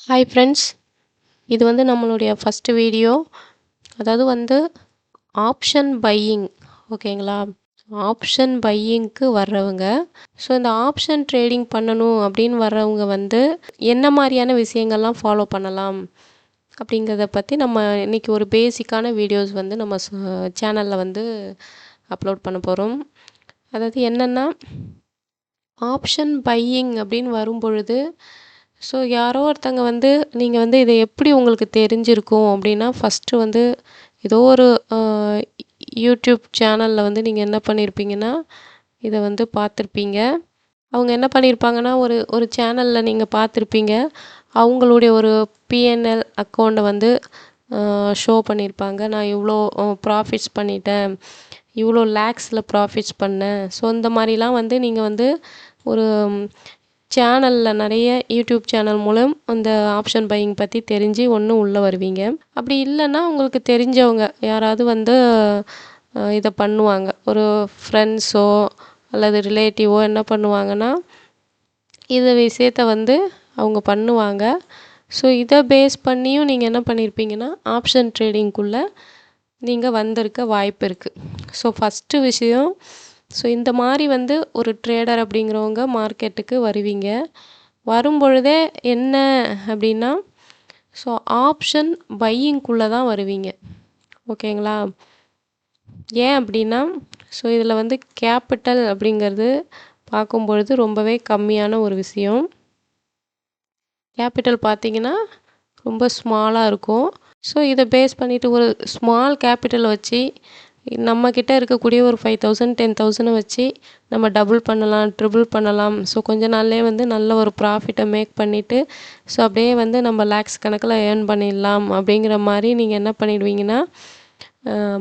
Hi friends இது வந்து நம்மளுடைய ஃபஸ்ட்டு வீடியோ அதாவது வந்து ஆப்ஷன் பையிங் ஓகேங்களா ஆப்ஷன் பையிங்க்கு வர்றவங்க. ஸோ இந்த ஆப்ஷன் ட்ரேடிங் பண்ணணும் அப்படின்னு வர்றவங்க வந்து என்ன மாதிரியான விஷயங்கள்லாம் ஃபாலோ பண்ணலாம் அப்படிங்கிறத பற்றி நம்ம இன்றைக்கி ஒரு பேசிக்கான வீடியோஸ் வந்து நம்ம சேனலில் வந்து அப்லோட் பண்ண போகிறோம் அதாவது என்னென்னா ஆப்ஷன் பையிங் அப்படின்னு வரும் பொழுது ஸோ யாரோ ஒருத்தங்க வந்து நீங்கள் வந்து இதை எப்படி உங்களுக்கு தெரிஞ்சிருக்கும் அப்படின்னா ஃபஸ்ட்டு வந்து ஏதோ ஒரு யூடியூப் சேனலில் வந்து நீங்கள் என்ன பண்ணியிருப்பீங்கன்னா இதை வந்து பார்த்துருப்பீங்க. அவங்க என்ன பண்ணியிருப்பாங்கன்னா ஒரு ஒரு சேனலில் நீங்கள் பார்த்துருப்பீங்க. அவங்களுடைய ஒரு பிஎன்எல் அக்கௌண்ட்டை வந்து ஷோ பண்ணியிருப்பாங்க நான் இவ்வளோ ப்ராஃபிட்ஸ் பண்ணிட்டேன். இவ்வளோ லேக்ஸில் ப்ராஃபிட்ஸ் பண்ணேன். ஸோ இந்த மாதிரிலாம் வந்து நீங்கள் வந்து ஒரு சேனலில் நிறைய யூடியூப் சேனல் மூலம் அந்த ஆப்ஷன் பையிங் பற்றி தெரிஞ்சு ஒன்று உள்ளே வருவீங்க. அப்படி இல்லைன்னா உங்களுக்கு தெரிஞ்சவங்க யாராவது வந்து இதை பண்ணுவாங்க. ஒரு ஃப்ரெண்ட்ஸோ அல்லது ரிலேட்டிவோ என்ன பண்ணுவாங்கன்னா இந்த விஷயத்த வந்து அவங்க பண்ணுவாங்க. ஸோ இதை பேஸ் பண்ணியும் நீங்கள் என்ன பண்ணியிருப்பீங்கன்னா ஆப்ஷன் ட்ரேடிங்குள்ளே நீங்கள் வந்திருக்க வாய்ப்பு இருக்குது ஸோ ஃபஸ்ட்டு விஷயம் ஸோ இந்த மாதிரி வந்து ஒரு ட்ரேடர் அப்படிங்கிறவங்க மார்க்கெட்டுக்கு வருவீங்க. வரும்பொழுதே என்ன அப்படின்னா ஸோ ஆப்ஷன் பையிங்குள்ளே தான் வருவீங்க. ஓகேங்களா ஏன் அப்படின்னா ஸோ இதில் வந்து கேபிட்டல் அப்படிங்கிறது பார்க்கும் பொழுது ரொம்பவே கம்மியான ஒரு விஷயம். கேபிட்டல் பார்த்தீங்கன்னா ரொம்ப ஸ்மாலாக இருக்கும். ஸோ இதை பேஸ் பண்ணிவிட்டு ஒரு ஸ்மால் கேபிட்டல் வச்சு நம்மக்கிட்ட இருக்கக்கூடிய ஒரு ஃபைவ் தௌசண்ட் டென் தௌசண்டை வச்சு நம்ம டபுள் பண்ணலாம் ட்ரிபிள் பண்ணலாம். ஸோ கொஞ்ச நாள்லேயே வந்து நல்ல ஒரு ப்ராஃபிட்டை மேக் பண்ணிவிட்டு ஸோ அப்படியே வந்து நம்ம லேக்ஸ் கணக்கில் ஏர்ன் பண்ணிடலாம். அப்படிங்கிற மாதிரி நீங்கள் என்ன பண்ணிடுவீங்கன்னா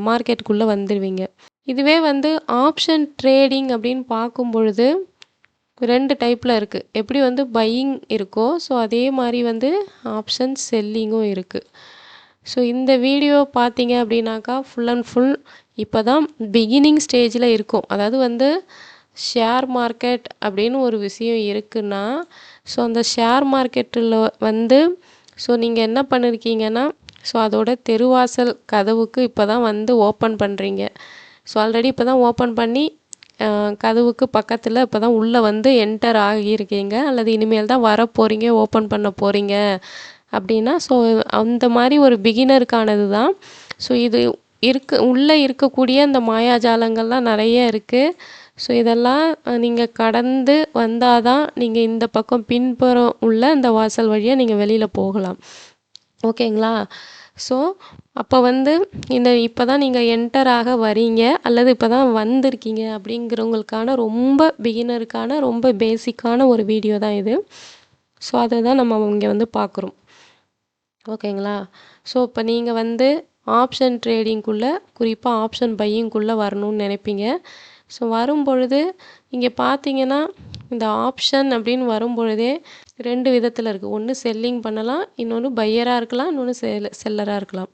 மார்க்கெட்டுக்குள்ளே வந்துடுவீங்க. இதுவே வந்து ஆப்ஷன் ட்ரேடிங் அப்படின்னு பார்க்கும் பொழுது ரெண்டு டைப்பில் இருக்குது எப்படி வந்து பையிங் இருக்கோ ஸோ அதே மாதிரி வந்து ஆப்ஷன் செல்லிங்கும் இருக்குது ஸோ இந்த வீடியோ பார்த்தீங்க அப்படின்னாக்கா ஃபுல் அண்ட் ஃபுல் இப்போ தான் பிகினிங் ஸ்டேஜில் இருக்கும். அதாவது வந்து ஷேர் மார்க்கெட் அப்படின்னு ஒரு விஷயம் இருக்குன்னா ஸோ அந்த ஷேர் மார்க்கெட்டில் வந்து ஸோ நீங்கள் என்ன பண்ணியிருக்கீங்கன்னா ஸோ அதோட தெருவாசல் கதவுக்கு இப்போ தான் வந்து ஓப்பன் பண்ணுறீங்க ஸோ ஆல்ரெடி இப்போ தான் ஓப்பன் பண்ணி கதவுக்கு பக்கத்தில் இப்போ தான் உள்ளே வந்து என்டர் ஆகியிருக்கீங்க. அல்லது இனிமேல் தான் வர போகிறீங்க ஓப்பன் பண்ண போகிறீங்க அப்படின்னா ஸோ அந்த மாதிரி ஒரு பிகினருக்கானது தான். ஸோ இது இருக்க உள்ளே இருக்கக்கூடிய அந்த மாயாஜாலங்கள்லாம் நிறைய இருக்குது ஸோ இதெல்லாம் நீங்கள் கடந்து வந்தால் தான் நீங்கள் இந்த பக்கம் பின்புறம் உள்ள அந்த வாசல் வழியாக நீங்கள் வெளியில் போகலாம். ஓகேங்களா? ஸோ அப்போ வந்து இந்த இப்போ தான் நீங்கள் என்டர் ஆக வரீங்க அல்லது இப்போ தான் வந்திருக்கீங்க அப்படிங்கிறவங்களுக்கான ரொம்ப பிகினருக்கான ரொம்ப பேசிக்கான ஒரு வீடியோ தான் இது. ஸோ அதை தான் நம்ம இங்கே வந்து பார்க்குறோம். ஓகேங்களா? ஸோ இப்போ நீங்கள் வந்து ஆப்ஷன் ட்ரேடிங்குள்ளே குறிப்பாக ஆப்ஷன் பையிங்குள்ளே வரணும்னு நினைப்பீங்க. ஸோ வரும் பொழுது இங்கே பார்த்தீங்கன்னா இந்த ஆப்ஷன் அப்படின்னு வரும் பொழுதே ரெண்டு விதத்தில் இருக்குது ஒன்று செல்லிங் பண்ணலாம் இன்னொன்று பையராக இருக்கலாம் இன்னொன்று செல் செல்லராக இருக்கலாம்.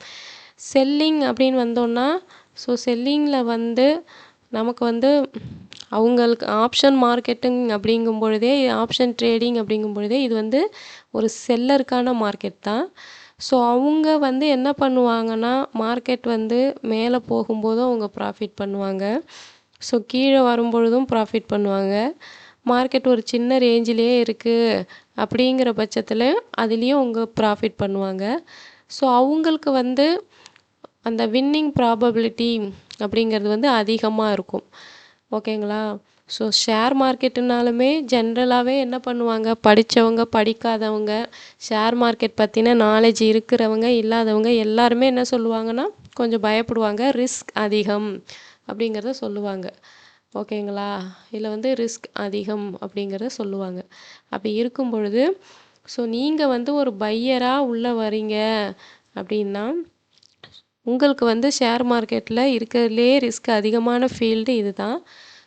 செல்லிங் அப்படின்னு வந்தோன்னா ஸோ செல்லிங்கில் வந்து நமக்கு வந்து அவங்களுக்கு ஆப்ஷன் மார்க்கெட்டுங் அப்படிங்கும் பொழுதே ஆப்ஷன் ட்ரேடிங் அப்படிங்கும் பொழுதே இது வந்து ஒரு செல்லருக்கான மார்க்கெட் தான். ஸோ அவங்க வந்து என்ன பண்ணுவாங்கன்னா மார்க்கெட் வந்து மேலே போகும்போதும் அவங்க ப்ராஃபிட் பண்ணுவாங்க. ஸோ கீழே வரும்பொழுதும் ப்ராஃபிட் பண்ணுவாங்க. மார்க்கெட் ஒரு சின்ன ரேஞ்சிலே இருக்குது அப்படிங்கிற பட்சத்தில் அதுலேயும் அவங்க ப்ராஃபிட் பண்ணுவாங்க. ஸோ அவங்களுக்கு வந்து அந்த வின்னிங் ப்ராபபிலிட்டி அப்படிங்கிறது வந்து அதிகமாக இருக்கும். ஓகேங்களா ஸோ ஷேர் மார்க்கெட்டுனாலுமே ஜென்ரலாகவே என்ன பண்ணுவாங்க? படித்தவங்க படிக்காதவங்க ஷேர் மார்க்கெட் பற்றின நாலேஜ் இருக்கிறவங்க இல்லாதவங்க எல்லாருமே என்ன சொல்லுவாங்கன்னா கொஞ்சம் பயப்படுவாங்க. ரிஸ்க் அதிகம் அப்படிங்கிறத சொல்லுவாங்க. ஓகேங்களா? இதில் வந்து ரிஸ்க் அதிகம் அப்படிங்கிறத சொல்லுவாங்க. அப்படி இருக்கும் பொழுது ஸோ நீங்கள் வந்து ஒரு பையராக உள்ளே வரீங்க அப்படின்னா உங்களுக்கு வந்து ஷேர் மார்க்கெட்டில் இருக்கிறதுலே ரிஸ்க் அதிகமான ஃபீல்டு இது தான்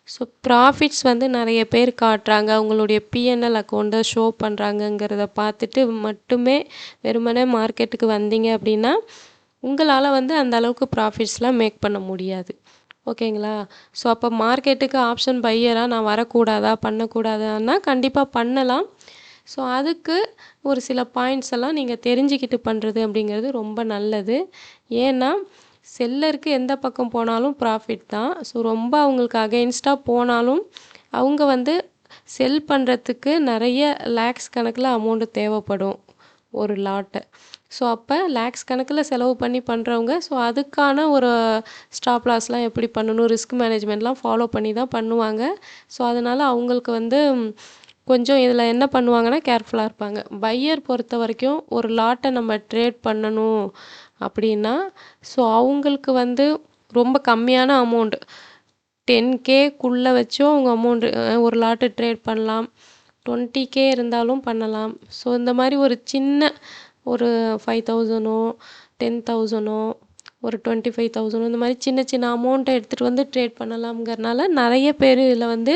ஸோ ப்ராஃபிட்ஸ் வந்து நிறைய பேர் காட்டுறாங்க. அவங்களுடைய பிஎன்எல் அக்கௌண்ட்டை ஷோ பண்ணுறாங்கங்கிறத பார்த்துட்டு மட்டுமே வெறுமனே மார்க்கெட்டுக்கு வந்தீங்க அப்படின்னா உங்களால் வந்து அந்த அளவுக்கு ப்ராஃபிட்ஸ்லாம் மேக் பண்ண முடியாது. ஓகேங்களா? ஸோ அப்போ மார்க்கெட்டுக்கு ஆப்ஷன் பையராக நான் வரக்கூடாதா? பண்ணக்கூடாதான்னா கண்டிப்பாக பண்ணலாம். ஸோ அதுக்கு ஒரு சில பாயிண்ட்ஸ் எல்லாம் நீங்கள் தெரிஞ்சுக்கிட்டு பண்ணுறது அப்படிங்கிறது ரொம்ப நல்லது. ஏன்னா செல்லருக்கு எந்த பக்கம் போனாலும் ப்ராஃபிட் தான். ஸோ ரொம்ப அவங்களுக்கு அகெயின்ஸ்டாக போனாலும் அவங்க வந்து செல் பண்ணுறதுக்கு நிறைய லேக்ஸ் கணக்கில் அமௌண்ட்டு தேவைப்படும். ஒரு லாட்டை ஸோ அப்போ லேக்ஸ் கணக்கில் செலவு பண்ணி பண்ணுறவங்க ஸோ அதுக்கான ஒரு ஸ்டாப் லாஸ்லாம் எப்படி பண்ணணும்? ரிஸ்க் மேனேஜ்மெண்ட்லாம் ஃபாலோ பண்ணி தான் பண்ணுவாங்க. ஸோ அதனால் அவங்களுக்கு வந்து கொஞ்சம் இதில் என்ன பண்ணுவாங்கன்னா கேர்ஃபுல்லாக இருப்பாங்க. பையர் பொறுத்த வரைக்கும் ஒரு லாட்டை நம்ம ட்ரேட் பண்ணணும். அப்படின்னா ஸோ அவங்களுக்கு வந்து ரொம்ப கம்மியான அமௌண்ட் டென் கேக்குள்ளே வச்சும் அவங்க அமௌண்ட்டு ஒரு லாட்டு ட்ரேட் பண்ணலாம். டுவெண்ட்டி கே இருந்தாலும் பண்ணலாம். ஸோ இந்த மாதிரி ஒரு சின்ன ஒரு ஃபைவ் தௌசண்டோ டென் தௌசண்டோ ஒரு டுவெண்ட்டி ஃபைவ் தௌசண்ட் இந்த மாதிரி சின்ன சின்ன அமௌண்ட்டை எடுத்துகிட்டு வந்து ட்ரேட் பண்ணலாம்ங்கிறனால நிறைய பேர் இதில் வந்து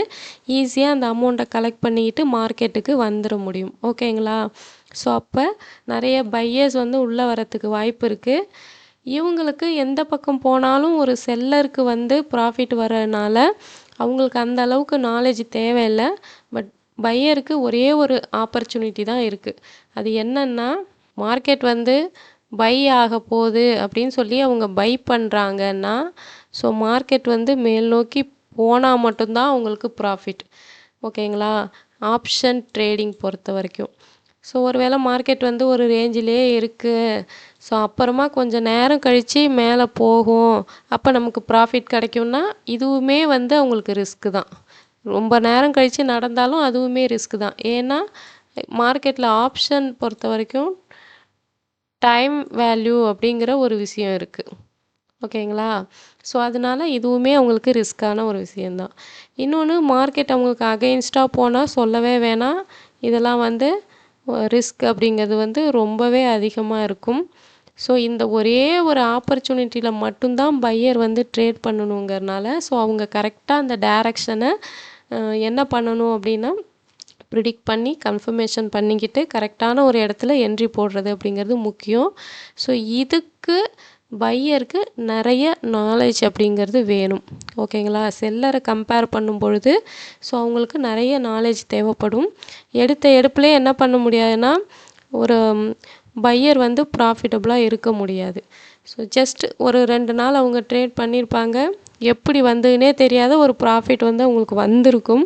ஈஸியாக அந்த அமௌண்ட்டை கலெக்ட் பண்ணிக்கிட்டு மார்க்கெட்டுக்கு வந்துட முடியும். ஓகேங்களா ஸோ அப்போ நிறைய பையர்ஸ் வந்து உள்ளே வரத்துக்கு வாய்ப்பு இருக்குது இவங்களுக்கு எந்த பக்கம் போனாலும் ஒரு செல்லருக்கு வந்து ப்ராஃபிட் வரனால அவங்களுக்கு அந்த அளவுக்கு நாலேஜ் தேவையில்லை. பட் பையருக்கு ஒரே ஒரு ஆப்பர்ச்சுனிட்டி தான் இருக்குது அது என்னன்னா மார்க்கெட் வந்து பை ஆக போகுது அப்படின்னு சொல்லி அவங்க பை பண்ணுறாங்கன்னா ஸோ மார்க்கெட் வந்து மேல் நோக்கி போனால் மட்டும்தான் அவங்களுக்கு ப்ராஃபிட் ஓகேங்களா ஆப்ஷன் ட்ரேடிங் பொறுத்த வரைக்கும். ஸோ ஒரு வேளை மார்க்கெட் வந்து ஒரு ரேஞ்சிலே இருக்குது ஸோ அப்புறமா கொஞ்சம் நேரம் கழித்து மேலே போகும். அப்போ நமக்கு ப்ராஃபிட் கிடைக்கும்னா இதுவுமே வந்து அவங்களுக்கு ரிஸ்க்கு தான். ரொம்ப நேரம் கழித்து நடந்தாலும் அதுவுமே ரிஸ்க்கு தான். ஏன்னா மார்க்கெட்டில் ஆப்ஷன் பொறுத்த வரைக்கும் டைம் வேல்யூ அப்படிங்கிற ஒரு விஷயம் இருக்குது ஓகேங்களா ஸோ அதனால இதுவுமே அவங்களுக்கு ரிஸ்க்கான ஒரு விஷயந்தான் இன்னொன்று மார்க்கெட் அவங்களுக்கு அகெயின்ஸ்டாக போனால் சொல்லவே வேணாம். இதெல்லாம் வந்து ரிஸ்க் அப்படிங்கிறது வந்து ரொம்பவே அதிகமாக இருக்கும். ஸோ இந்த ஒரே ஒரு ஆப்பர்ச்சுனிட்டியில் மட்டும்தான் பையர் வந்து ட்ரேட் பண்ணணுங்கிறனால ஸோ அவங்க கரெக்டாக அந்த டேரெக்ஷனை என்ன பண்ணணும் அப்படின்னா ப்ரிடிக்ட் பண்ணி கன்ஃபர்மேஷன் பண்ணிக்கிட்டு கரெக்டான ஒரு இடத்துல என்ட்ரி போடுறது அப்படிங்கிறது முக்கியம். ஸோ இதுக்கு பையருக்கு நிறைய நாலேஜ் அப்படிங்கிறது வேணும். ஓகேங்களா? செல்லரை கம்பேர் பண்ணும் பொழுது ஸோ அவங்களுக்கு நிறைய நாலேஜ் தேவைப்படும். எடுத்த எடுப்புலேயே என்ன பண்ண முடியாதுன்னா ஒரு பையர் வந்து ப்ராஃபிட்டபுளாக இருக்க முடியாது. ஸோ ஜஸ்ட் ஒரு ரெண்டு நாள் அவங்க ட்ரேட் பண்ணியிருப்பாங்க எப்படி வந்ததுன்னே தெரியாத ஒரு ப்ராஃபிட் வந்து அவங்களுக்கு வந்திருக்கும்.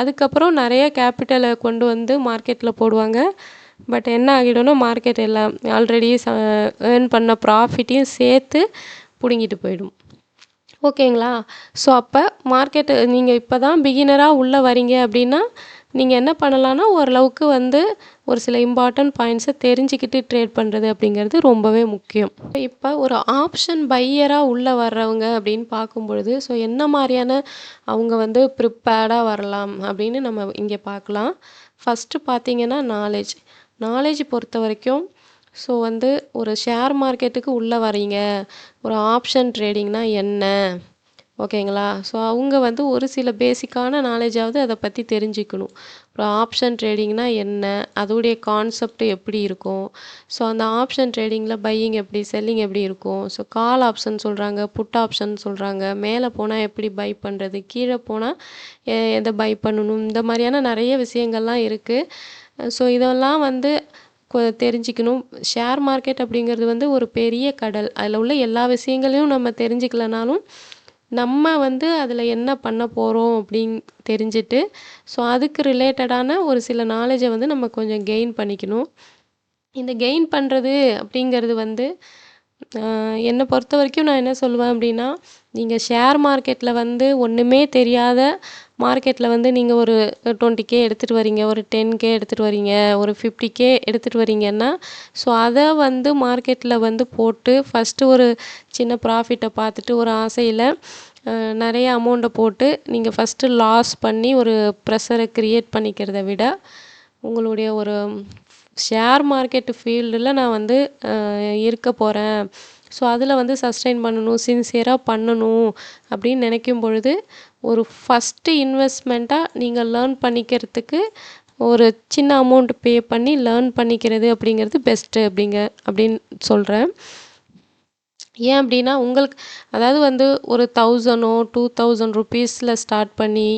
அதுக்கப்புறம் நிறைய கேபிட்டலை கொண்டு வந்து மார்க்கெட்டில் போடுவாங்க. பட் என்ன ஆகிடும்னா மார்க்கெட் எல்லாம் ஆல்ரெடி ச ஏர்ன் பண்ண ப்ராஃபிட்டையும் சேர்த்து பிடுங்கிட்டு போயிடும். ஓகேங்களா? ஸோ அப்போ மார்க்கெட்டு நீங்கள் இப்போ தான் பிகினராக உள்ளே வரீங்க அப்படின்னா நீங்கள் என்ன பண்ணலான்னா ஓரளவுக்கு வந்து ஒரு சில இம்பார்ட்டன்ட் பாயிண்ட்ஸை தெரிஞ்சுக்கிட்டு ட்ரேட் பண்ணுறது அப்படிங்கிறது ரொம்பவே முக்கியம். இப்போ ஒரு ஆப்ஷன் பையராக உள்ளே வர்றவங்க அப்படின்னு பார்க்கும் பொழுது ஸோ என்ன மாதிரியான அவங்க வந்து ப்ரிப்பேர்டாக வரலாம் அப்படின்னு நம்ம இங்கே பார்க்கலாம். ஃபஸ்ட்டு பார்த்தீங்கன்னா நாலேஜ் நாலேஜ் பொறுத்த வரைக்கும் ஸோ வந்து ஒரு ஷேர் மார்க்கெட்டுக்கு உள்ளே வரீங்க ஒரு ஆப்ஷன் ட்ரேடிங்னா என்ன? ஓகேங்களா ஸோ அவங்க வந்து ஒரு சில பேசிக்கான நாலேஜாவது அதை பற்றி தெரிஞ்சுக்கணும். ஒரு ஆப்ஷன் ட்ரேடிங்னா என்ன? அதோடைய கான்செப்ட் எப்படி இருக்கும்? ஸோ அந்த ஆப்ஷன் ட்ரேடிங்கில் பையிங் எப்படி செல்லிங் எப்படி இருக்கும்? ஸோ கால் ஆப்ஷன் சொல்கிறாங்க புட் ஆப்ஷன் சொல்கிறாங்க மேலே போனால் எப்படி பை பண்ணுறது கீழே போனால் எதை பை பண்ணணும்? இந்த மாதிரியான நிறைய விஷயங்கள்லாம் இருக்குது ஸோ இதெல்லாம் வந்து தெரிஞ்சுக்கணும். ஷேர் மார்க்கெட் அப்படிங்கிறது வந்து ஒரு பெரிய கடல். அதில் உள்ள எல்லா விஷயங்களையும் நம்ம தெரிஞ்சுக்கலனாலும் நம்ம வந்து அதில் என்ன பண்ண போகிறோம் அப்படின்னு தெரிஞ்சுட்டு ஸோ அதுக்கு ரிலேட்டடான ஒரு சில நாலேஜை வந்து நம்ம கொஞ்சம் கெயின் பண்ணிக்கணும். இந்த கெயின் பண்ணுறது அப்படிங்கிறது வந்து என்னை பொறுத்த வரைக்கும் நான் என்ன சொல்லுவேன் அப்படின்னா நீங்கள் ஷேர் மார்க்கெட்டில் வந்து ஒன்றுமே தெரியாத மார்க்கெட்டில் வந்து நீங்கள் ஒரு டுவெண்ட்டி கே எடுத்துகிட்டு வரீங்க ஒரு டென் கே எடுத்துகிட்டு வரீங்க ஒரு ஃபிஃப்டி கே எடுத்துகிட்டு வரீங்கன்னா ஸோ அதை வந்து மார்க்கெட்டில் வந்து போட்டு ஃபஸ்ட்டு ஒரு சின்ன ப்ராஃபிட்டை பார்த்துட்டு ஒரு ஆசையில் நிறைய அமௌண்ட்டை போட்டு நீங்கள் ஃபஸ்ட்டு லாஸ் பண்ணி ஒரு ப்ரெஷரை க்ரியேட் பண்ணிக்கிறத விட உங்களுடைய ஒரு ஷேர் மார்க்கெட்டு ஃபீல்டில் நான் வந்து இருக்க போகிறேன் ஸோ அதில் வந்து சஸ்டெயின் பண்ணணும் சின்சியராக பண்ணணும் அப்படின்னு நினைக்கும் பொழுது ஒரு ஃபஸ்ட்டு இன்வெஸ்ட்மெண்ட்டாக நீங்கள் லேர்ன் பண்ணிக்கிறதுக்கு ஒரு சின்ன அமௌண்ட் பே பண்ணி லேர்ன் பண்ணிக்கிறது அப்படிங்கிறது பெஸ்ட்டு அப்படிங்க அப்படின்னு சொல்கிறேன் ஏன் அப்படின்னா உங்களுக்கு அதாவது வந்து ஒரு தௌசண்டோ டூ தௌசண்ட் ருபீஸில் ஸ்டார்ட் பண்ணி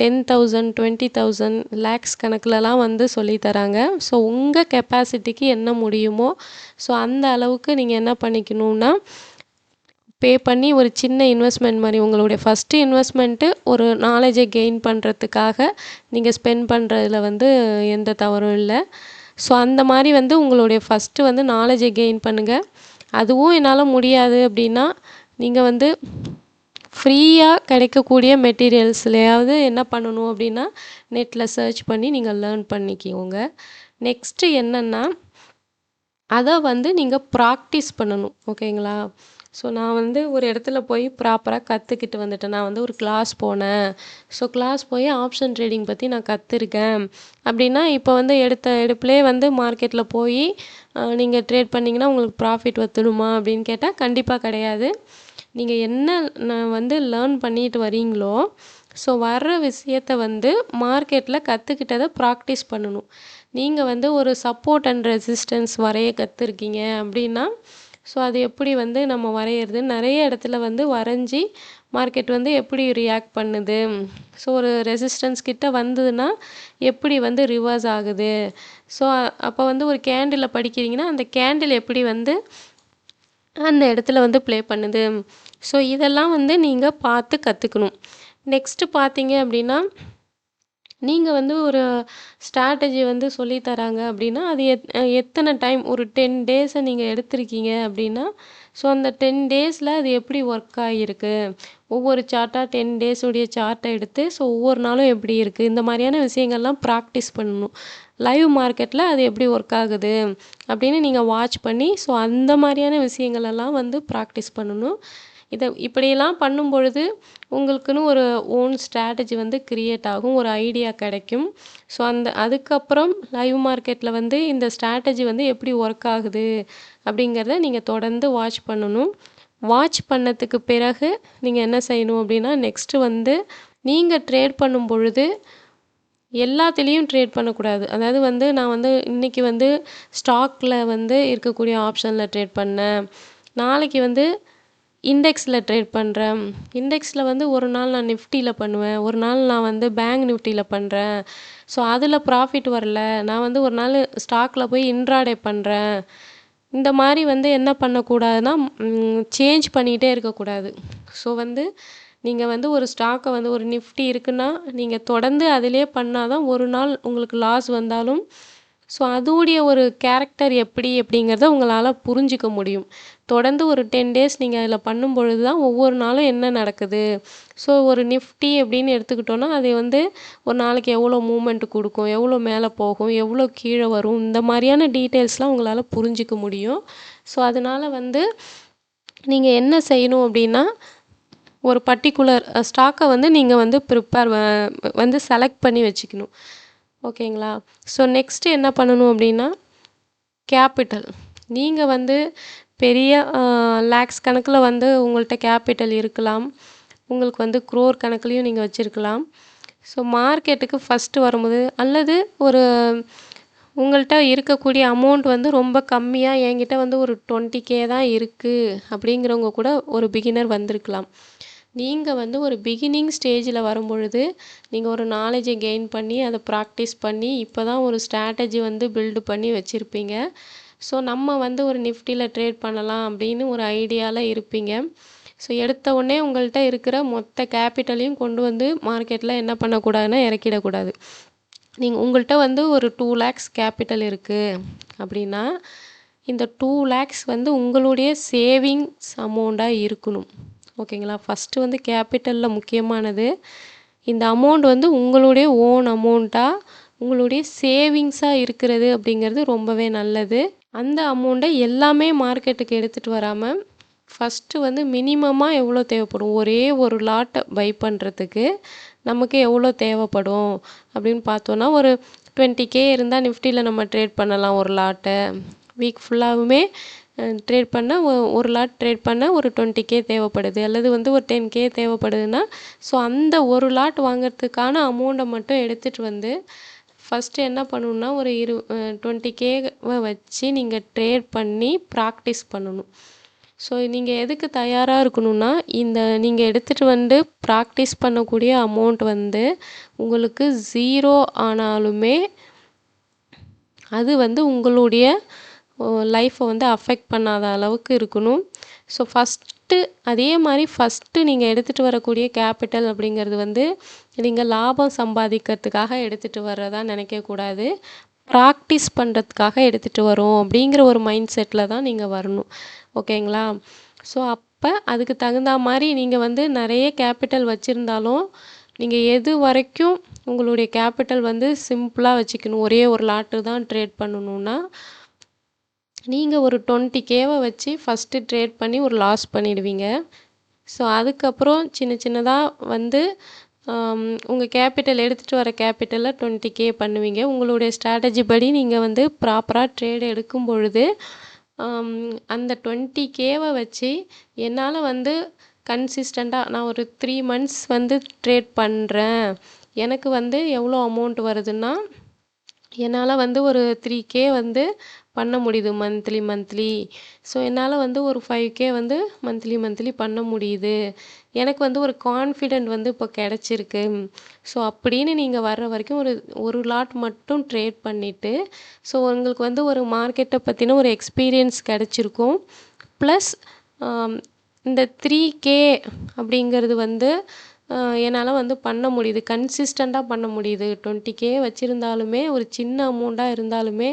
ten thousand twenty thousand lakhs கணக்குலலாம் வந்து சொல்லி தராங்க. ஸோ உங்கள் கெப்பாசிட்டிக்கு என்ன முடியுமோ ஸோ அந்த அளவுக்கு நீங்கள் என்ன பண்ணிக்கணும்னா பே பண்ணி ஒரு சின்ன இன்வெஸ்ட்மெண்ட் மாதிரி உங்களுடைய ஃபஸ்ட்டு இன்வெஸ்ட்மெண்ட்டு ஒரு நாலேஜை கெயின் பண்ணுறதுக்காக நீங்கள் ஸ்பெண்ட் பண்ணுறதுல வந்து எந்த தவறும் இல்லை. ஸோ அந்த மாதிரி வந்து உங்களுடைய ஃபஸ்ட்டு வந்து நாலேஜை கெயின் பண்ணுங்கள் அதுவும் என்னால் முடியாது அப்படின்னா நீங்கள் வந்து ஃப்ரீயாக கிடைக்கக்கூடிய மெட்டீரியல்ஸ்லையாவது என்ன பண்ணணும் அப்படின்னா நெட்டில் சர்ச் பண்ணி நீங்கள் லேர்ன் பண்ணிக்கோங்க. நெக்ஸ்ட்டு என்னென்னா அதை வந்து நீங்கள் ப்ராக்டிஸ் பண்ணணும். ஓகேங்களா ஸோ நான் வந்து ஒரு இடத்துல போய் ப்ராப்பராக கற்றுக்கிட்டு வந்துட்டேன். நான் வந்து ஒரு கிளாஸ் போனேன். ஸோ கிளாஸ் போய் ஆப்ஷன் ட்ரேடிங் பற்றி நான் கற்றுருக்கேன் அப்படின்னா இப்போ வந்து எடுத்த எடுப்பிலே வந்து மார்க்கெட்டில் போய் நீங்கள் ட்ரேட் பண்ணிங்கன்னா உங்களுக்கு ப்ராஃபிட் வந்துடுமா அப்படின்னு கேட்டால் கண்டிப்பாக கிடையாது. நீங்கள் என்ன நான் வந்து லேர்ன் பண்ணிட்டு வரீங்களோ ஸோ வர்ற விஷயத்த வந்து மார்க்கெட்டில் கற்றுக்கிட்டதை ப்ராக்டிஸ் பண்ணணும். நீங்கள் வந்து ஒரு சப்போர்ட் அண்ட் ரெசிஸ்டன்ஸ் வரைய கற்றுருக்கீங்க அப்படின்னா ஸோ அது எப்படி வந்து நம்ம வரைகிறது நிறைய இடத்துல வந்து வரைஞ்சி மார்க்கெட் வந்து எப்படி ரியாக்ட் பண்ணுது? ஸோ ஒரு ரெசிஸ்டன்ஸ் கிட்ட வந்ததுன்னா எப்படி வந்து ரிவர்ஸ் ஆகுது? ஸோ அப்போ வந்து ஒரு கேண்டிலில் படிக்கிறீங்கன்னா அந்த கேண்டில் எப்படி வந்து அந்த இடத்துல வந்து ப்ளே பண்ணுது? ஸோ இதெல்லாம் வந்து நீங்கள் பார்த்து கற்றுக்கணும் நெக்ஸ்ட்டு பார்த்தீங்க அப்படின்னா நீங்கள் வந்து ஒரு ஸ்ட்ராட்டஜி வந்து சொல்லித்தராங்க அப்படின்னா அது எத் எத்தனை டைம் ஒரு டென் டேஸை நீங்கள் எடுத்திருக்கீங்க அப்படின்னா ஸோ அந்த டென் டேஸில் அது எப்படி ஒர்க் ஆகியிருக்கு ஒவ்வொரு சார்ட்டாக டென் டேஸுடைய சார்ட்டை எடுத்து ஸோ ஒவ்வொரு நாளும் எப்படி இருக்குது இந்த மாதிரியான விஷயங்கள்லாம் ப்ராக்டிஸ் பண்ணணும். லைவ் மார்க்கெட்டில் அது எப்படி ஒர்க் ஆகுது? அப்படின்னு நீங்கள் வாட்ச் பண்ணி ஸோ அந்த மாதிரியான விஷயங்களெல்லாம் வந்து ப்ராக்டிஸ் பண்ணணும். இதை இப்படியெல்லாம் பண்ணும் பொழுது உங்களுக்குன்னு ஒரு ஓன் ஸ்ட்ராட்டஜி வந்து க்ரியேட் ஆகும் ஒரு ஐடியா கிடைக்கும். ஸோ அந்த அதுக்கப்புறம் லைவ் மார்க்கெட்டில் வந்து இந்த ஸ்ட்ராட்டஜி வந்து எப்படி ஒர்க் ஆகுது அப்படிங்கிறத நீங்கள் தொடர்ந்து வாட்ச் பண்ணணும். வாட்ச் பண்ணதுக்கு பிறகு நீங்கள் என்ன செய்யணும் அப்படின்னா நெக்ஸ்ட்டு வந்து நீங்கள் ட்ரேட் பண்ணும் பொழுது எல்லாத்துலேயும் ட்ரேட் பண்ணக்கூடாது. அதாவது வந்து நான் வந்து இன்றைக்கி வந்து ஸ்டாக்கில் வந்து இருக்கக்கூடிய ஆப்ஷனில் ட்ரேட் பண்ணேன். நாளைக்கு வந்து இண்டெக்ஸில் ட்ரேட் பண்ணுறேன் இண்டெக்ஸில் வந்து ஒரு நாள் நான் நிஃப்டியில் பண்ணுவேன். ஒரு நாள் நான் வந்து பேங்க் நிஃப்டியில் பண்ணுறேன் ஸோ அதில் ப்ராஃபிட் வரல. நான் வந்து ஒரு நாள் ஸ்டாக்கில் போய் இன்ட்ராடே பண்ணுறேன் இந்த மாதிரி வந்து என்ன பண்ணக்கூடாதுன்னா சேஞ்ச் பண்ணிகிட்டே இருக்கக்கூடாது. ஸோ வந்து நீங்கள் வந்து ஒரு ஸ்டாக்கை வந்து ஒரு நிஃப்டி இருக்குன்னா நீங்கள் தொடர்ந்து அதிலே பண்ணால் தான் ஒரு நாள் உங்களுக்கு லாஸ் வந்தாலும் ஸோ அதோடைய ஒரு கேரக்டர் எப்படி அப்படிங்கிறத உங்களால் புரிஞ்சிக்க முடியும். தொடர்ந்து ஒரு டென் டேஸ் நீங்கள் அதில் பண்ணும் பொழுது தான் ஒவ்வொரு நாளும் என்ன நடக்குது? ஸோ ஒரு நிஃப்டி அப்படின்னு எடுத்துக்கிட்டோன்னா அது வந்து ஒரு நாளைக்கு எவ்வளோ மூமெண்ட் கொடுக்கும் எவ்வளோ மேலே போகும் எவ்வளோ கீழே வரும் இந்த மாதிரியான டீட்டெயில்ஸ்லாம் உங்களால் புரிஞ்சிக்க முடியும். ஸோ அதனால் வந்து நீங்கள் என்ன செய்யணும் அப்படின்னா ஒரு பர்டிகுலர் ஸ்டாக்கை வந்து நீங்கள் வந்து ப்ரிப்பேர் வந்து செலக்ட் பண்ணி வச்சுக்கணும். ஓகேங்களா? ஸோ நெக்ஸ்ட்டு என்ன பண்ணணும் அப்படின்னா கேபிட்டல் நீங்கள் வந்து பெரிய லேக்ஸ் கணக்கில் வந்து உங்கள்கிட்ட கேபிட்டல் இருக்கலாம். உங்களுக்கு வந்து க்ரோர் கணக்குலேயும் நீங்கள் வச்சுருக்கலாம். ஸோ மார்க்கெட்டுக்கு ஃபஸ்ட்டு வரும்போது அல்லது ஒரு உங்கள்கிட்ட இருக்கக்கூடிய அமௌண்ட் வந்து ரொம்ப கம்மியாக என்கிட்ட வந்து ஒரு டுவெண்ட்டி கே தான் இருக்குது அப்படிங்கிறவங்க கூட ஒரு பிகினர் வந்திருக்கலாம். நீங்கள் வந்து ஒரு பிகினிங் ஸ்டேஜில் வரும்பொழுது நீங்கள் ஒரு நாலேஜை கெயின் பண்ணி அதை ப்ராக்டிஸ் பண்ணி இப்போ தான் ஒரு ஸ்ட்ராட்டஜி வந்து பில்டு பண்ணி வச்சுருப்பீங்க. ஸோ நம்ம வந்து ஒரு நிஃப்டியில் ட்ரேட் பண்ணலாம் அப்படின்னு ஒரு ஐடியாவில் இருப்பீங்க. ஸோ எடுத்த உடனே உங்கள்கிட்ட இருக்கிற மொத்த கேபிட்டலையும் கொண்டு வந்து மார்க்கெட்டில் என்ன பண்ணக்கூடாதுன்னா இறக்கிடக்கூடாது. நீங்கள் உங்கள்கிட்ட வந்து ஒரு டூ லேக்ஸ் கேபிட்டல் இருக்குது அப்படின்னா இந்த டூ லேக்ஸ் வந்து உங்களுடைய சேவிங்ஸ் அமௌண்ட்டாக இருக்கணும். ஓகேங்களா ஃபஸ்ட்டு வந்து கேபிட்டலில் முக்கியமானது இந்த அமௌண்ட் வந்து உங்களுடைய ஓன் அமௌண்ட்டாக உங்களுடைய சேவிங்ஸாக இருக்கிறது அப்படிங்கிறது ரொம்பவே நல்லது. அந்த அமௌண்ட்டை எல்லாமே மார்க்கெட்டுக்கு எடுத்துகிட்டு வராமல் ஃபஸ்ட்டு வந்து மினிமமாக எவ்வளோ தேவைப்படும்? ஒரே ஒரு லாட்டை பை பண்ணுறதுக்கு நமக்கு எவ்வளோ தேவைப்படும்? அப்படின்னு பார்த்தோன்னா ஒரு டுவெண்ட்டி கே இருந்தால் நிஃப்டியில் நம்ம ட்ரேட் பண்ணலாம் ஒரு லாட்டை வீக் ஃபுல்லாகவுமே ட்ரேட் பண்ண ஒரு லாட் ட்ரேட் பண்ண ஒரு டுவெண்ட்டி கே தேவைப்படுது. அல்லது வந்து ஒரு டென் கே தேவைப்படுதுன்னா ஸோ அந்த ஒரு லாட் வாங்குறதுக்கான அமௌண்ட்டை மட்டும் எடுத்துகிட்டு வந்து ஃபஸ்ட்டு என்ன பண்ணணுன்னா ஒரு இரு டுவெண்ட்டி கேவை வச்சு நீங்கள் ட்ரேட் பண்ணி ப்ராக்டிஸ் பண்ணணும். ஸோ நீங்கள் எதுக்கு தயாராக இருக்கணும்னா இந்த நீங்கள் எடுத்துகிட்டு வந்து ப்ராக்டிஸ் பண்ணக்கூடிய அமௌண்ட் வந்து உங்களுக்கு ஜீரோ ஆனாலுமே அது வந்து உங்களுடைய லைஃப்பை வந்து அஃபெக்ட் பண்ணாத அளவுக்கு இருக்கணும். ஸோ ஃபஸ்ட்டு அதே மாதிரி ஃபஸ்ட்டு நீங்கள் எடுத்துகிட்டு வரக்கூடிய கேபிட்டல் அப்படிங்கிறது வந்து நீங்கள் லாபம் சம்பாதிக்கிறதுக்காக எடுத்துகிட்டு வர்றதா நினைக்கக்கூடாது ப்ராக்டிஸ் பண்ணுறதுக்காக எடுத்துகிட்டு வரோம் அப்படிங்கிற ஒரு மைண்ட் செட்டில் தான் நீங்கள் வரணும். ஓகேங்களா ஸோ அப்போ அதுக்கு தகுந்த மாதிரி நீங்கள் வந்து நிறைய கேபிட்டல் வச்சுருந்தாலும் நீங்கள் எது வரைக்கும் உங்களுடைய கேபிட்டல் வந்து சிம்பிளாக வச்சுக்கணும் ஒரே ஒரு லாட்டு தான் ட்ரேட் பண்ணணுன்னா நீங்கள் ஒரு டுவெண்ட்டி கேவை வச்சு ஃபஸ்ட்டு ட்ரேட் பண்ணி ஒரு லாஸ் பண்ணிடுவீங்க. ஸோ அதுக்கப்புறம் சின்ன சின்னதாக வந்து உங்கள் கேபிட்டல் எடுத்துகிட்டு வர கேபிட்டலில் டுவெண்ட்டி கே பண்ணுவீங்க. உங்களுடைய ஸ்ட்ராட்டஜி படி நீங்கள் வந்து ப்ராப்பராக ட்ரேட் எடுக்கும் பொழுது அந்த டுவெண்ட்டி கேவை வச்சு என்னால் வந்து கன்சிஸ்டண்ட்டாக நான் ஒரு த்ரீ மந்த்ஸ் வந்து ட்ரேட் பண்ணுறேன் எனக்கு வந்து எவ்வளோ அமௌண்ட் வருதுன்னா என்னால் வந்து ஒரு த்ரீ கே வந்து பண்ண முடியுது மந்த்லி மந்த்லி ஸோ என்னால் வந்து ஒரு ஃபைவ் கே வந்து மந்த்லி மந்த்லி பண்ண முடியுது. எனக்கு வந்து ஒரு கான்ஃபிடென்ட் வந்து இப்போ கிடச்சிருக்கு. ஸோ அப்படின்னு நீங்கள் வர்ற வரைக்கும் ஒரு ஒரு லாட் மட்டும் ட்ரேட் பண்ணிவிட்டு ஸோ உங்களுக்கு வந்து ஒரு மார்க்கெட்டை பற்றின ஒரு எக்ஸ்பீரியன்ஸ் கிடச்சிருக்கும். ப்ளஸ் இந்த த்ரீ கே அப்படிங்கிறது வந்து என்னால் வந்து பண்ண முடியுது. கன்சிஸ்டண்ட்டாக பண்ண முடியுது. டுவெண்ட்டி கே வச்சுருந்தாலுமே ஒரு சின்ன அமௌண்ட்டாக இருந்தாலுமே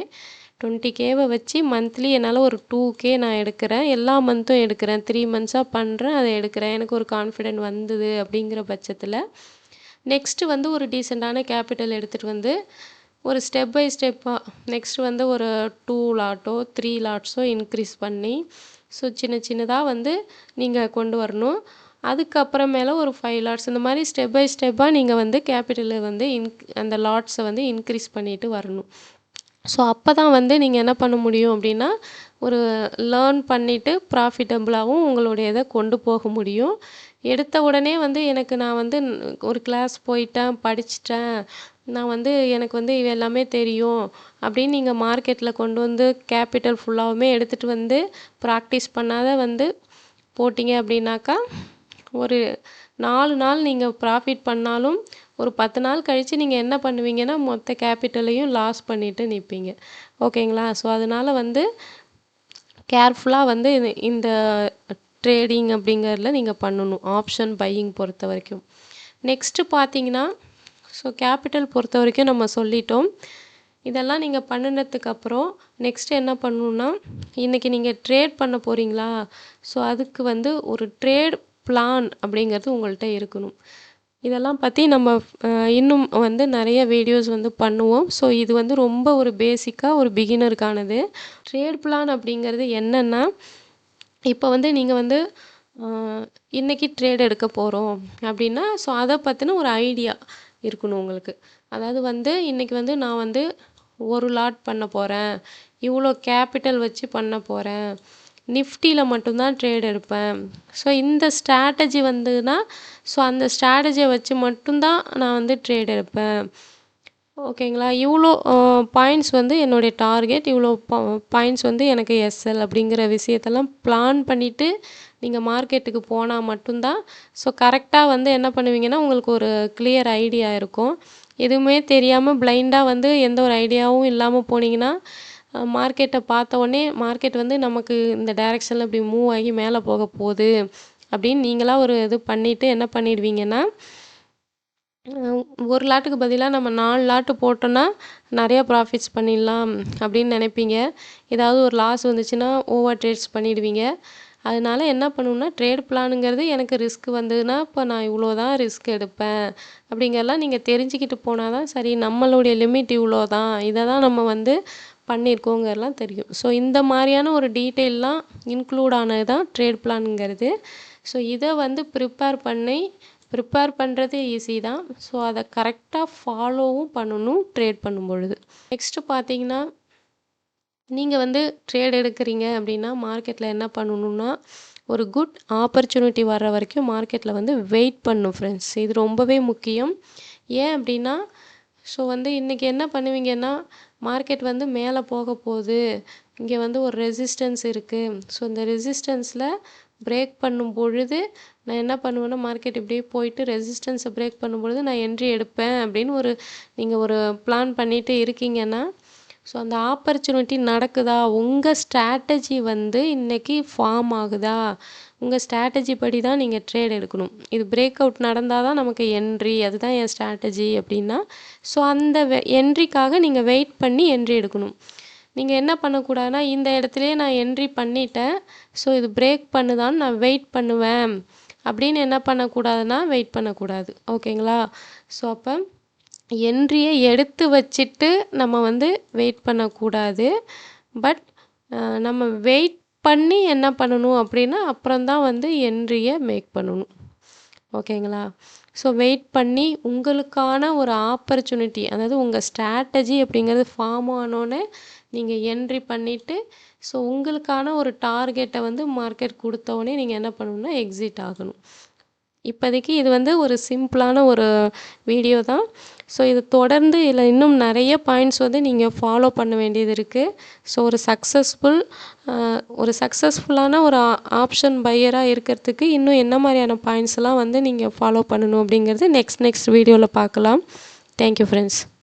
டுவெண்ட்டி கேவை வச்சு மந்த்லி என்னால் ஒரு டூ கே நான் எடுக்கிறேன். எல்லா மந்த்தும் எடுக்கிறேன். த்ரீ மந்த்ஸாக பண்ணுறேன் அதை எடுக்கிறேன். எனக்கு ஒரு கான்ஃபிடென்ட் வந்தது அப்படிங்கிற பட்சத்தில். நெக்ஸ்ட்டு வந்து ஒரு டீசெண்டான கேபிட்டல் எடுத்துகிட்டு வந்து ஒரு ஸ்டெப் பை ஸ்டெப்பாக நெக்ஸ்ட் வந்து ஒரு டூ லாட்டோ த்ரீ லாட்ஸோ இன்க்ரீஸ் பண்ணி ஸோ சின்ன சின்னதாக வந்து நீங்கள் கொண்டு வரணும். அதுக்கப்புறமேல ஒரு ஃபைவ் லாட்ஸ் இந்த மாதிரி ஸ்டெப் பை ஸ்டெப்பாக நீங்கள் வந்து கேபிட்டலை வந்து இன் அந்த லாட்ஸை வந்து இன்க்ரீஸ் பண்ணிட்டு வரணும். ஸோ அப்போ தான் வந்து நீங்கள் என்ன பண்ண முடியும் அப்படின்னா ஒரு லேர்ன் பண்ணிவிட்டு ப்ராஃபிட்டபுளாகவும் உங்களுடைய இதை கொண்டு போக முடியும். எடுத்த உடனே வந்து எனக்கு நான் வந்து ஒரு கிளாஸ் போயிட்டேன் படிச்சிட்டேன். நான் வந்து எனக்கு வந்து இது எல்லாமே தெரியும் அப்படின்னு நீங்கள் மார்க்கெட்டில் கொண்டு வந்து கேபிட்டல் ஃபுல்லாகவுமே எடுத்துகிட்டு வந்து ப்ராக்டிஸ் பண்ணாத வந்து போட்டிங்க அப்படின்னாக்கா ஒரு நாலு நாள் நீங்கள் ப்ராஃபிட் பண்ணாலும் ஒரு பத்து நாள் கழித்து நீங்கள் என்ன பண்ணுவீங்கன்னா மொத்த கேபிட்டலையும் லாஸ் பண்ணிவிட்டு நிற்பீங்க ஓகேங்களா? ஸோ அதனால் வந்து கேர்ஃபுல்லாக வந்து இது இந்த ட்ரேடிங் அப்படிங்கிறதுல நீங்கள் பண்ணணும். ஆப்ஷன் பையிங் பொறுத்த வரைக்கும். நெக்ஸ்ட்டு பார்த்தீங்கன்னா ஸோ கேபிட்டல் பொறுத்த வரைக்கும் நம்ம சொல்லிட்டோம். இதெல்லாம் நீங்கள் பண்ணினதுக்கப்புறம் நெக்ஸ்ட் என்ன பண்ணணுன்னா இன்றைக்கி நீங்கள் ட்ரேட் பண்ண போகிறீங்களா ஸோ அதுக்கு வந்து ஒரு ட்ரேட் பிளான் அப்படிங்கிறது உங்கள்கிட்ட இருக்கணும். இதெல்லாம் பற்றி நம்ம இன்னும் வந்து நிறைய வீடியோஸ் வந்து பண்ணுவோம். ஸோ இது வந்து ரொம்ப ஒரு பேசிக்காக ஒரு பிகினருக்கானது ட்ரேட் பிளான் அப்படிங்கிறது என்னென்னா இப்போ வந்து நீங்கள் வந்து இன்றைக்கி ட்ரேட் எடுக்க போகிறோம் அப்படின்னா ஸோ அதை பற்றின ஒரு ஐடியா இருக்கணும் உங்களுக்கு. அதாவது வந்து இன்றைக்கி வந்து நான் வந்து ஒரு லாட் பண்ண போகிறேன் இவ்வளோ கேபிட்டல் வச்சு பண்ண போகிறேன் நிஃப்டியில் மட்டும்தான் ட்ரேட் எடுப்பேன். ஸோ இந்த ஸ்ட்ராட்டஜி வந்துன்னா ஸோ அந்த ஸ்ட்ராட்டஜியை வச்சு மட்டும்தான் நான் வந்து ட்ரேட் எடுப்பேன். ஓகேங்களா இவ்வளோ பாயிண்ட்ஸ் வந்து என்னுடைய டார்கெட் இவ்வளோ பாயிண்ட்ஸ் வந்து எனக்கு எஸ்எல் அப்படிங்கிற விஷயத்தெல்லாம் பிளான் பண்ணிவிட்டு நீங்கள் மார்க்கெட்டுக்கு போனால் மட்டும்தான் ஸோ கரெக்டாக வந்து என்ன பண்ணுவீங்கன்னா உங்களுக்கு ஒரு கிளியர் ஐடியா இருக்கும். எதுவுமே தெரியாமல் பிளைண்டாக வந்து எந்த ஒரு ஐடியாவும் இல்லாமல் போனீங்கன்னா மார்க்கெட்டை பார்த்த உடனே மார்க்கெட் வந்து நமக்கு இந்த டைரெக்ஷனில் இப்படி மூவ் ஆகி மேலே போக போகுது அப்படின்னு நீங்களாக ஒரு இது பண்ணிவிட்டு என்ன பண்ணிடுவீங்கன்னா ஒரு லாட்டுக்கு பதிலாக நம்ம நாலு லாட்டு போட்டோன்னா நிறையா ப்ராஃபிட்ஸ் பண்ணிடலாம் அப்படின்னு நினைப்பீங்க. ஏதாவது ஒரு லாஸ் வந்துச்சுன்னா ஓவர் ட்ரேட்ஸ் பண்ணிடுவீங்க. அதனால என்ன பண்ணுவோம்னா ட்ரேட் பிளானுங்கிறது எனக்கு ரிஸ்க் வந்ததுன்னா இப்போ நான் இவ்வளோ தான் ரிஸ்க் எடுப்பேன் அப்படிங்கிறலாம் நீங்கள் தெரிஞ்சுக்கிட்டு போனால் தான் சரி நம்மளுடைய லிமிட் இவ்வளோ தான் இதை தான் நம்ம வந்து பண்ணியிருக்கோங்கிறலாம் தெரியும். ஸோ இந்த மாதிரியான ஒரு டீட்டெயிலெலாம் இன்க்ளூட் ஆனது தான் ட்ரேட் பிளானுங்கிறது ஸோ இதை வந்து ப்ரிப்பேர் பண்ணி ப்ரிப்பேர் பண்ணுறது ஈஸி தான். ஸோ அதை கரெக்டாக ஃபாலோவும் பண்ணணும் ட்ரேட் பண்ணும் பொழுது. நெக்ஸ்ட்டு பார்த்தீங்கன்னா நீங்கள் வந்து ட்ரேட் எடுக்கிறீங்க அப்படின்னா மார்க்கெட்டில் என்ன பண்ணணுன்னா ஒரு குட் ஆப்பர்ச்சுனிட்டி வர்ற வரைக்கும் மார்க்கெட்டில் வந்து வெயிட் பண்ணும் ஃப்ரெண்ட்ஸ் இது ரொம்பவே முக்கியம். ஏன் அப்படின்னா ஸோ வந்து இன்றைக்கி என்ன பண்ணுவீங்கன்னா மார்க்கெட் வந்து மேலே போக போகுது. இங்கே வந்து ஒரு ரெசிஸ்டன்ஸ் இருக்குது ஸோ இந்த ரெசிஸ்டன்ஸில் பிரேக் பண்ணும் பொழுது நான் என்ன பண்ணுவேன்னா மார்க்கெட் இப்படியே போயிட்டு ரெசிஸ்டன்ஸை பிரேக் பண்ணும் பொழுது நான் என்ட்ரி எடுப்பேன் அப்படின்னு ஒரு நீங்கள் ஒரு பிளான் பண்ணிட்டு இருக்கீங்கன்னா ஸோ அந்த ஆப்பர்ச்சுனிட்டி நடக்குதா? உங்கள் ஸ்ட்ராட்டஜி வந்து இன்றைக்கி ஃபார்ம் ஆகுதா? உங்கள் ஸ்ட்ராட்டஜி படி தான் நீங்கள் ட்ரேட் எடுக்கணும். இது பிரேக் அவுட் நடந்தால் தான் நமக்கு என்ட்ரி அதுதான் என் ஸ்ட்ராட்டஜி அப்படின்னா ஸோ அந்த வெ என்ட்ரிக்காக நீங்கள் வெயிட் பண்ணி என்ட்ரி எடுக்கணும். நீங்கள் என்ன பண்ணக்கூடாதுன்னா இந்த இடத்துலையே நான் என்ட்ரி பண்ணிட்டேன் ஸோ இது பிரேக் பண்ணுதான்னு நான் வெயிட் பண்ணுவேன். அப்படின்னு என்ன பண்ணக்கூடாதுன்னா வெயிட் பண்ணக்கூடாது. ஓகேங்களா ஸோ அப்போ என்ட்ரியை எடுத்து வச்சுட்டு நம்ம வந்து வெயிட் பண்ணக்கூடாது. பட் நம்ம வெயிட் பண்ணி என்ன பண்ணணும் அப்படின்னா அப்புறம்தான் வந்து என்ட்ரியை மேக் பண்ணணும். ஓகேங்களா? ஸோ வெயிட் பண்ணி உங்களுக்கான ஒரு ஆப்பர்ச்சுனிட்டி அதாவது உங்கள் ஸ்ட்ராட்டஜி அப்படிங்கிறது ஃபார்ம் ஆனோன்னே நீங்கள் என்ட்ரி பண்ணிவிட்டு ஸோ உங்களுக்கான ஒரு டார்கெட்டை வந்து மார்க்கெட் கொடுத்தோடனே நீங்கள் என்ன பண்ணணும்னா எக்ஸிட் ஆகணும். இப்போதைக்கு இது வந்து ஒரு சிம்பிளான ஒரு வீடியோ தான். ஸோ இது தொடர்ந்து இதில் இன்னும் நிறைய பாயிண்ட்ஸ் வந்து நீங்கள் ஃபாலோ பண்ண வேண்டியது இருக்குது ஸோ ஒரு சக்ஸஸ்ஃபுல் ஒரு சக்ஸஸ்ஃபுல்லான ஒரு ஆப்ஷன் பையராக இருக்கிறதுக்கு இன்னும் என்ன மாதிரியான பாயிண்ட்ஸ்லாம் வந்து நீங்கள் ஃபாலோ பண்ணணும் அப்படிங்கிறது நெக்ஸ்ட் நெக்ஸ்ட் வீடியோவில் பார்க்கலாம். Thank you friends